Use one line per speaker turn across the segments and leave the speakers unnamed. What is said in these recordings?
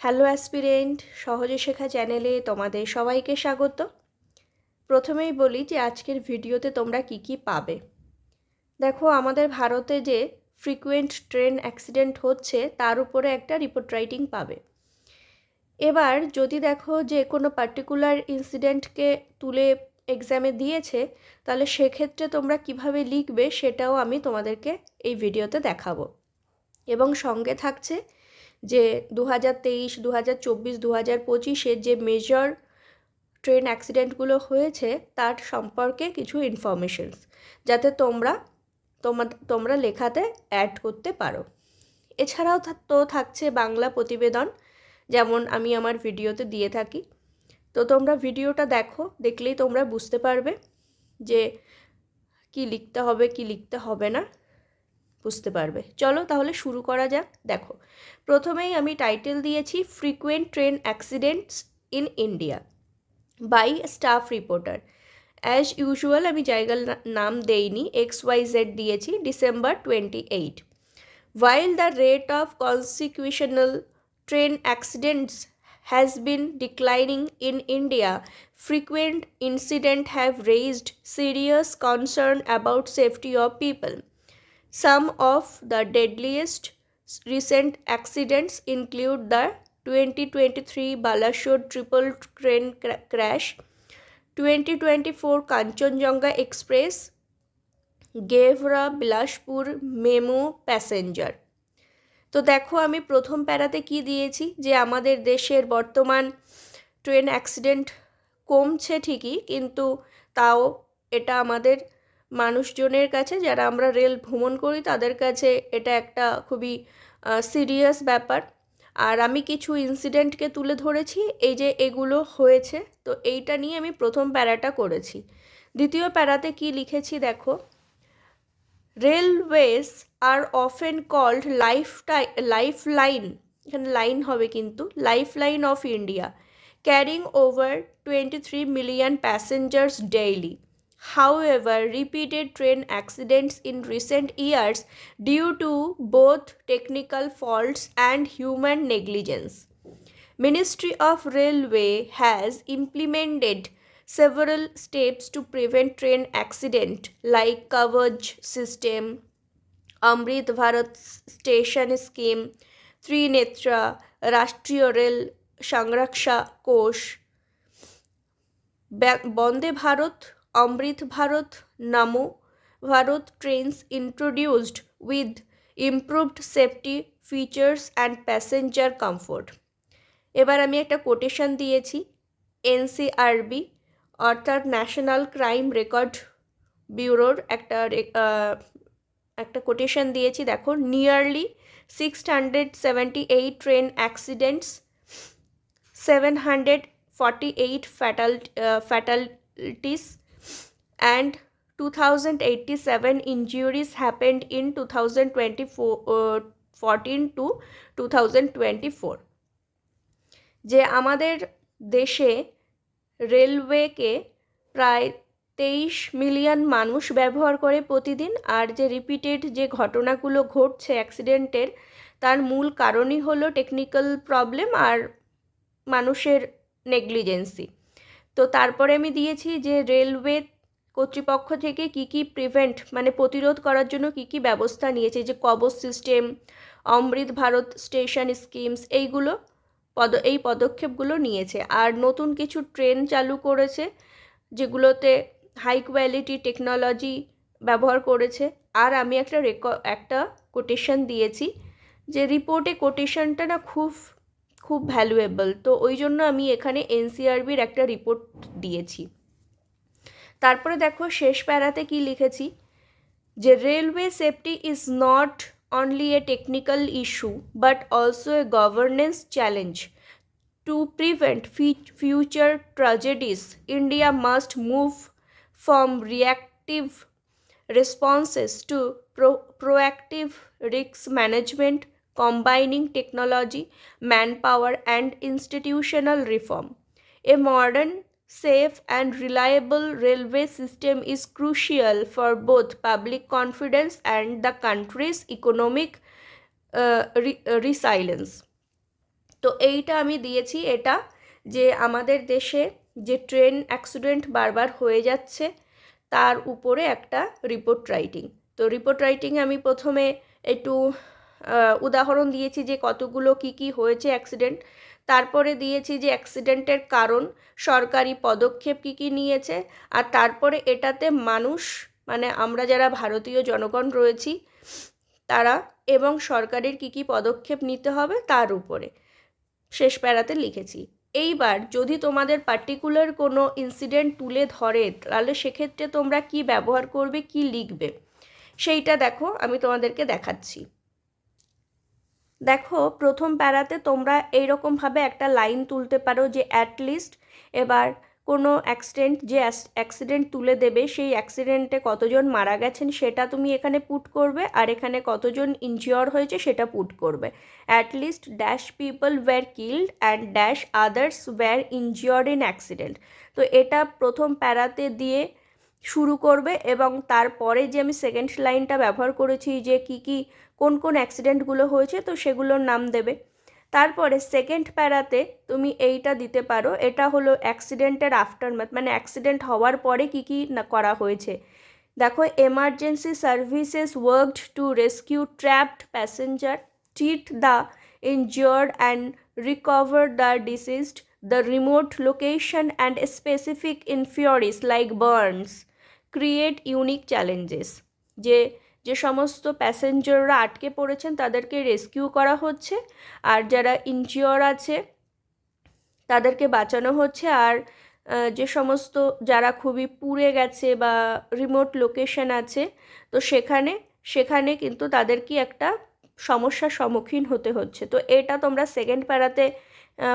Hello aspirant, সহজে শেখা চ্যানেলে তোমাদের সবাইকে স্বাগত। প্রথমেই বলি যে আজকের ভিডিওতে তোমরা কি কি পাবে। দেখো, আমাদের ভারতে যে ফ্রিকুয়েন্ট ট্রেন অ্যাক্সিডেন্ট হচ্ছে, তার উপরে একটা রিপোর্ট রাইটিং পাবে। এবার যদি দেখো যে কোনো পার্টিকুলার ইনসিডেন্টকে তুলে এক্সামে দিয়েছে, তাহলে সেক্ষেত্রে তোমরা কীভাবে লিখবে সেটাও আমি তোমাদেরকে এই ভিডিওতে দেখাবো। এবং সঙ্গে থাকছে যে দু হাজার তেইশ দু হাজার চব্বিশ দু হাজার যে মেজর ট্রেন অ্যাক্সিডেন্টগুলো হয়েছে, তার সম্পর্কে কিছু ইনফরমেশনস যাতে তোমরা তোমার তোমরা লেখাতে অ্যাড করতে পারো। এছাড়াও তো থাকছে বাংলা প্রতিবেদন, যেমন আমি আমার ভিডিওতে দিয়ে থাকি। তো তোমরা ভিডিওটা দেখো, দেখলেই তোমরা বুঝতে পারবে যে কি লিখতে হবে, কি লিখতে হবে না। বুঝতে পারবে। চলো তাহলে শুরু করা যাক। দেখো, প্রথমেই আমি টাইটেল দিয়েছি frequent train accidents in India by staff reporter as usual আমি জায়গার নাম দেইনি এক্স ওয়াই জেড দিয়েছি December twenty eight while the rate of consecutional train accidents has been declining in India frequent incident have raised serious concern about safety of people Some of the deadliest recent accidents include the 2023 Balashore triple train cra- crash, 2024 Kanchenjunga Express, Gevra Bilaspur MEMU passenger তো দেখো আমি প্রথম প্যারাতে কি দিয়েছি যে আমাদের দেশের বর্তমান ট্রেন অ্যাক্সিডেন্ট কমছে ঠিকই কিন্তু তাও এটা আমাদের মানুষজনের কাছে, যারা আমরা রেল ভ্রমণ করি, তাদের কাছে এটা একটা খুবই সিরিয়াস ব্যাপার। আর আমি কিছু ইনসিডেন্টকে তুলে ধরেছি, এই যে এগুলো হয়েছে, তো এইটা নিয়ে আমি প্রথম প্যারাটা করেছি। দ্বিতীয় প্যারাতে কি লিখেছি দেখো? রেলওয়েজ আর often called life life line এখানে লাইন হবে কিন্তু life line of India carrying over twenty three million passengers daily However, repeated train accidents in recent years due to both technical faults and human negligence. Ministry of Railway has implemented several steps to prevent train accident like coverage system, Amrit Bharat station scheme, Trinetra, Rashtriya Rail Sangraksha Kosh, Bande Bharat Amrit Bharat, Namo. Bharat trains introduced with improved safety features and passenger comfort এবার আমি একটা quotation দিয়েছি NCRB অর্থাৎ national crime record ব্যুরোর একটা একটা quotation দিয়েছি। দেখো nearly six hundred seventy eight train accidents seven hundred forty eight fatal fatalities and 2087 injuries happened in 2014 to 2024 যে আমাদের দেশে রেলওয়েকে প্রায় তেইশ মিলিয়ন মানুষ ব্যবহার করে প্রতিদিন, আর যে রিপিটেড যে ঘটনাগুলো ঘটছে অ্যাক্সিডেন্টের তার মূল কারণই হলো টেকনিক্যাল প্রবলেম আর মানুষের নেগলিজেন্সি তো তারপরে আমি দিয়েছি যে রেলওয়ে কর্তৃপক্ষ থেকে কি কি প্রিভেন্ট মানে প্রতিরোধ করার জন্য কি কি ব্যবস্থা নিয়েছে? যে Kavach system Amrit Bharat station schemes এইগুলো পদ, এই পদক্ষেপগুলো নিয়েছে। আর নতুন কিছু ট্রেন চালু করেছে, যেগুলোতে হাই কোয়ালিটি টেকনোলজি ব্যবহার করেছে। আর আমি একটা রেক একটা কোটেশন দিয়েছি যে রিপোর্টে কোটেশনটা না খুব খুব ভ্যালুয়েবল তো ওই জন্য আমি এখানে এনসিআরবির একটা রিপোর্ট দিয়েছি। তারপরে দেখো শেষ প্যারাতে কি লিখেছি যে railway safety is not only a technical issue but also a governance challenge to prevent future tragedies India must move from reactive responses to proactive risk management combining technology, manpower, and institutional reform. A modern safe and reliable railway system is crucial for both public confidence and the country's economic uh, re- uh, resilience তো এইটা আমি দিয়েছি এটা যে আমাদের দেশে যে train accident বারবার হয়ে যাচ্ছে তার উপরে একটা রিপোর্ট রাইটিং তো রিপোর্ট রাইটিংয়ে আমি প্রথমে একটু উদাহরণ দিয়েছি যে কতগুলো কি কি হয়েছে অ্যাক্সিডেন্ট তারপরে দিয়েছি যে অ্যাক্সিডেন্টের কারণ, সরকারি পদক্ষেপ কি কি নিয়েছে, আর তারপরে এটাতে মানুষ মানে আমরা যারা ভারতীয় জনগণ রয়েছি, তারা এবং সরকারের কি কি পদক্ষেপ নিতে হবে তার উপরে। শেষ প্যারাতে লিখেছি, এইবার যদি তোমাদের পার্টিকুলার কোনো ইনসিডেন্ট তুলে ধরে, তাহলে সেক্ষেত্রে তোমরা কি ব্যবহার করবে, কি লিখবে? সেইটা দেখো, আমি তোমাদেরকে দেখাচ্ছি। দেখো, প্রথম প্যারাতে তোমরা এইরকমভাবে একটা লাইন তুলতে পারো যে অ্যাটলিস্ট এবার কোনো অ্যাক্সিডেন্ট যে অ্যাক্সিডেন্ট তুলে দেবে, সেই অ্যাক্সিডেন্টে কতজন মারা গেছেন সেটা তুমি এখানে পুট করবে আর এখানে কতজন ইনজিওর হয়েছে সেটা পুট করবে। At least dash people were killed and dash others were injured in accident তো এটা প্রথম প্যারাতে দিয়ে শুরু করবে এবং তারপরে যে আমি সেকেন্ড লাইনটা ব্যবহার করেছি যে কি কি, কোন কোন অ্যাক্সিডেন্টগুলো হয়েছে, তো সেগুলোর নাম দেবে। তারপরে সেকেন্ড প্যারাতে তুমি এইটা দিতে পারো। এটা হলো অ্যাক্সিডেন্টের আফটারম্যাথ মানে অ্যাক্সিডেন্ট হওয়ার পরে কি কি করা হয়েছে। দেখো emergency services worked to rescue trapped passenger treat the injured and recover the deceased the remote location and specific injuries like burns create unique challenges যে যে সমস্ত প্যাসেঞ্জাররা আটকে পড়েছেন তাদেরকে রেস্কিউ করা হচ্ছে, আর যারা ইনজিওর আছে তাদেরকে বাঁচানো হচ্ছে, আর যে সমস্ত যারা খুবই পুড়ে গেছে বা রিমোট লোকেশন আছে, তো সেখানে সেখানে কিন্তু তাদেরকে একটা সমস্যার সম্মুখীন হতে হচ্ছে। তো এটা তোমরা সেকেন্ড প্যারাতে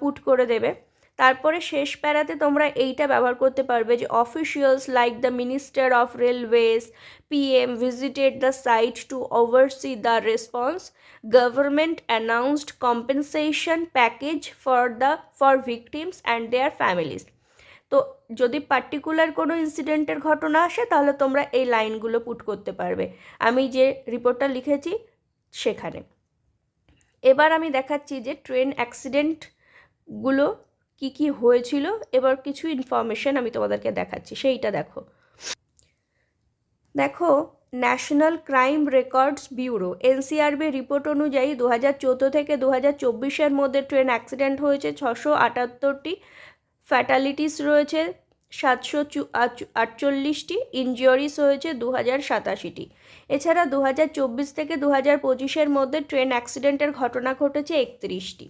পুট করে দেবে। তারপরে শেষ প্যারাতে তোমরা এইটা ব্যবহার করতে পারবে যে officials like the minister of railways PM visited the site to oversee the response government announced compensation package for the for victims and their families তো যদি পার্টিকুলার কোনো ইনসিডেন্টের ঘটনা আসে, তাহলে তোমরা এই লাইনগুলো পুট করতে পারবে। আমি যে রিপোর্টটা লিখেছি সেখানে। এবার আমি দেখাচ্ছি যে ট্রেন অ্যাক্সিডেন্টগুলো কি কি হয়েছিল? এবার কিছু ইনফরমেশন আমি তোমাদেরকে দেখাচ্ছি। সেইটা দেখো। দেখো national crime records bureau NCRB report অনুযায়ী দু হাজার চোদ্দ থেকে দু হাজার চব্বিশের মধ্যে ট্রেন অ্যাক্সিডেন্ট হয়েছে। ছশো আটাত্তরটি ফ্যাটালিটিস রয়েছে। সাতশো আটচল্লিশটি ইনজিওরিস হয়েছে। দু হাজার সাতাশিটি। এছাড়া দু হাজার চব্বিশ থেকে দু হাজার পঁচিশের মধ্যে ট্রেন অ্যাক্সিডেন্টের ঘটনা ঘটেছে একত্রিশটি।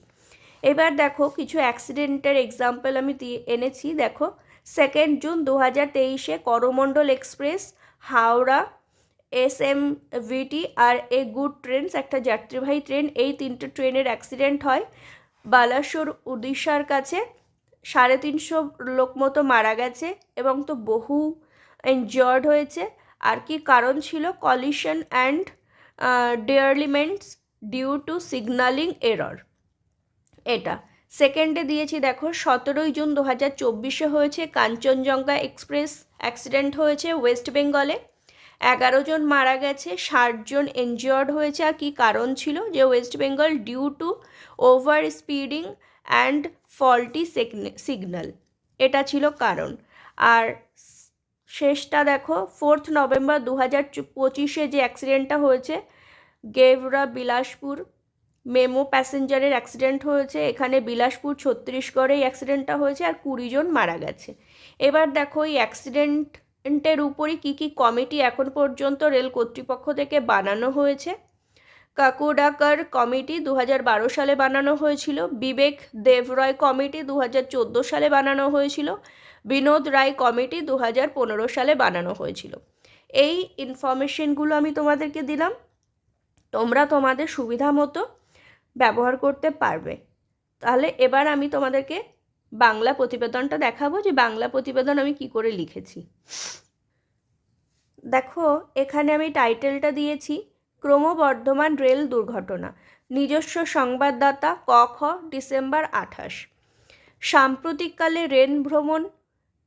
এবার দেখো কিছু অ্যাক্সিডেন্টের এক্সাম্পল আমি দিয়ে এনেছি, দেখো। সেকেন্ড জুন দু হাজার তেইশে Coromandel express Howrah S M VT R a good trains একটা যাত্রীবাহী ট্রেন এই তিনটে ট্রেনের অ্যাক্সিডেন্ট হয়। বালাসোর উড়িষ্যার কাছে সাড়ে তিনশো লোক মতো মারা গেছে এবং তো বহু এনজয়ার্ড হয়েছে। আর কি কারণ ছিল? Collision and derailments due to signalling error এটা। সেকেন্ডে দিয়েছি দেখো, সতেরোই জুন দু হাজার চব্বিশে হয়েছে কাঞ্চনজঙ্ঘা এক্সপ্রেস অ্যাক্সিডেন্ট হয়েছে ওয়েস্ট বেঙ্গলে এগারো জন মারা গেছে ষাটজন এনজিওর্ড হয়েছে। আর কী কারণ ছিল? যে West Bengal due to over speeding and faulty signal এটা ছিল কারণ। আর শেষটা দেখো ফোর্থ নভেম্বর দু হাজার পঁচিশে যে অ্যাক্সিডেন্টটা হয়েছে গেভরা বিলাসপুর মেমো প্যাসেঞ্জারের অ্যাক্সিডেন্ট হয়েছে, এখানে বিলাসপুর ছত্তিশগড়ে এই অ্যাক্সিডেন্টটা হয়েছে আর কুড়ি জন মারা গেছে। এবার দেখো এই অ্যাক্সিডেন্টের উপরই কী কী কমিটি এখন পর্যন্ত রেল কর্তৃপক্ষ থেকে বানানো হয়েছে। কাকুডাকার কমিটি দু বারো সালে বানানো হয়েছিল, বিবেক দেবরয় কমিটি দু চোদ্দ সালে বানানো হয়েছিল, বিনোদ রায় কমিটি দু পনেরো সালে বানানো হয়েছিল। এই ইনফরমেশনগুলো আমি তোমাদেরকে দিলাম, তোমরা তোমাদের সুবিধা মতো ব্যবহার করতে পারবে। তাহলে এবার আমি তোমাদেরকে বাংলা প্রতিবেদনটা দেখাবো যে বাংলা প্রতিবেদন আমি কি করে লিখেছি। দেখো, এখানে আমি টাইটেলটা দিয়েছি, ক্রমবর্ধমান রেল দুর্ঘটনা, নিজস্ব সংবাদদাতা ক খ, ডিসেম্বর আঠাশ। সাম্প্রতিককালে রেল ভ্রমণ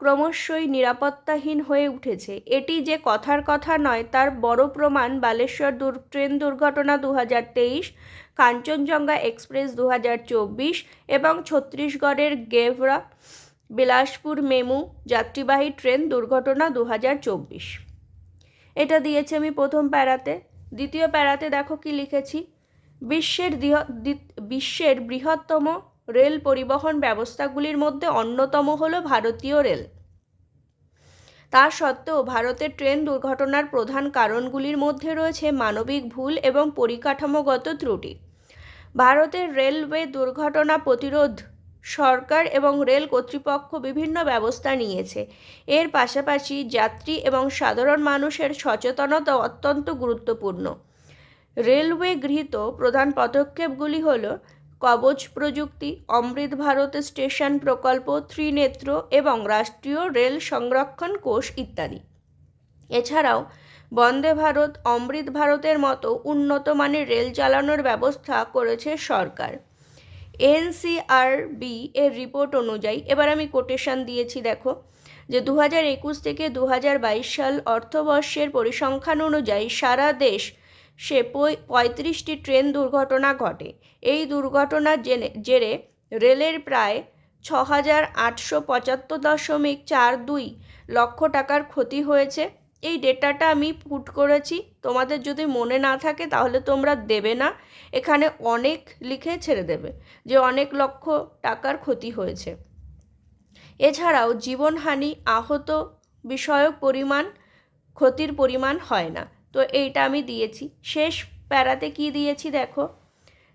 ক্রমশই নিরাপত্তাহীন হয়ে উঠেছে। এটি যে কথার কথা নয়, তার বড় প্রমাণ বালেশ্বর ট্রেন দুর্ঘটনা দু হাজার তেইশ কাঞ্চনজঙ্ঘা এক্সপ্রেস দু হাজার চব্বিশ এবং ছত্তিশগড়ের গেভরা, বিলাসপুর মেমু যাত্রীবাহী ট্রেন দুর্ঘটনা দু হাজার চব্বিশ। এটা দিয়েছি আমি প্রথম প্যারাতে। দ্বিতীয় প্যারাতে দেখো কি লিখেছি। বিশ্বের বিশ্বের বৃহত্তম রেল পরিবহন ব্যবস্থাগুলির মধ্যে অন্যতম হল ভারতীয় রেল। তা সত্ত্বেও ভারতের ট্রেন দুর্ঘটনার প্রধান কারণগুলির মধ্যে রয়েছে মানবিক ভুল এবং পরিকাঠামোগত ত্রুটি। ভারতের রেলওয়ে দুর্ঘটনা প্রতিরোধ সরকার এবং রেল কর্তৃপক্ষ বিভিন্ন ব্যবস্থা নিয়েছে। এর পাশাপাশি যাত্রী এবং সাধারণ মানুষের সচেতনতা অত্যন্ত গুরুত্বপূর্ণ। রেলওয়ে গৃহীত প্রধান পদক্ষেপগুলি হল কবচ প্রযুক্তি, অমৃত ভারত স্টেশন প্রকল্প, ত্রিনেত্র এবং রাষ্ট্রীয় রেল সংরক্ষণ কোষ ইত্যাদি। এছাড়াও বন্দে ভারত, অমৃত ভারতের মতো উন্নত মানের রেল চালানোর ব্যবস্থা করেছে সরকার। এনসিআরবি এর রিপোর্ট অনুযায়ী, এবার আমি কোটেশন দিয়েছি, দেখো, যে দু হাজার একুশ থেকে দু হাজার বাইশ সাল অর্থবর্ষের পরিসংখ্যান অনুযায়ী সারা দেশ সে পঁয়ত্রিশটি ট্রেন দুর্ঘটনা ঘটে। এই দুর্ঘটনার জেনে, জেরে রেলের প্রায় ছ হাজার আটশো পঁচাত্তর দশমিক চার দুই লক্ষ টাকার ক্ষতি হয়েছে। এই ডেটাটা আমি পুট করেছি। তোমাদের যদি মনে না থাকে তাহলে তোমরা দেবে না। এখানে অনেক লিখে ছেড়ে দেবে যে অনেক লক্ষ টাকার ক্ষতি হয়েছে। এছাড়াও জীবনহানি, আহত বিষয়ক পরিমাণ, ক্ষতির পরিমাণ হয় না। তো এইটা আমি দিয়েছি। শেষ প্যারাতে কি দিয়েছি দেখো?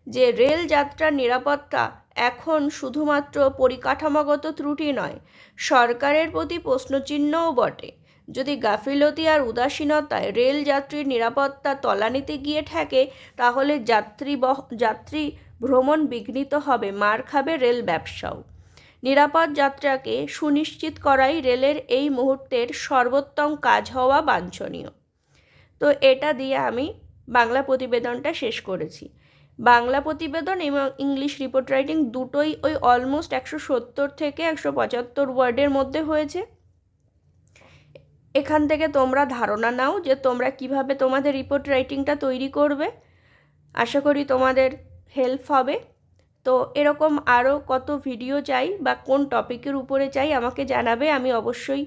যে রেল যাত্রার নিরাপত্তা এখন শুধুমাত্র পরিকাঠামোগত ত্রুটি নয়, সরকারের প্রতি প্রশ্নচিহ্নও বটে। যদি গাফিলতি আর উদাসীনতায় রেল যাত্রীর নিরাপত্তা তলানিতে গিয়ে ঠেকে, তাহলে যাত্রী যাত্রী ভ্রমণ বিঘ্নিত হবে, মার খাবে রেল ব্যবসাও। নিরাপদ যাত্রাকে সুনিশ্চিত করাই রেলের এই মুহূর্তের সর্বোত্তম কাজ হওয়া বাঞ্ছনীয়। তো এটা দিয়ে আমি বাংলা প্রতিবেদনটা শেষ করেছি। বাংলা প্রতিবেদন এবং ইংলিশ রিপোর্ট রাইটিং দুটোই ওই অলমোস্ট একশো সত্তর থেকে একশো পঁচাত্তর ওয়ার্ডের মধ্যে হয়েছে। এখান থেকে তোমরা ধারণা নাও যে তোমরা কীভাবে তোমাদের রিপোর্ট রাইটিংটা তৈরি করবে। আশা করি তোমাদের হেল্প হবে। তো এরকম আরও কত ভিডিও চাই বা কোন টপিকের উপরে চাই আমাকে জানাবে, আমি অবশ্যই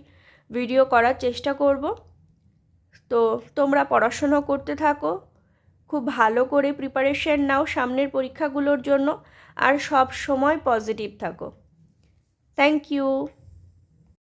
ভিডিও করার চেষ্টা করব। তো তোমরা পড়াশুনো করতে থাকো, খুব ভালো করে প্রিপারেশন নাও সামনের পরীক্ষাগুলোর জন্য, আর সব সময় পজিটিভ থাকো। Thank you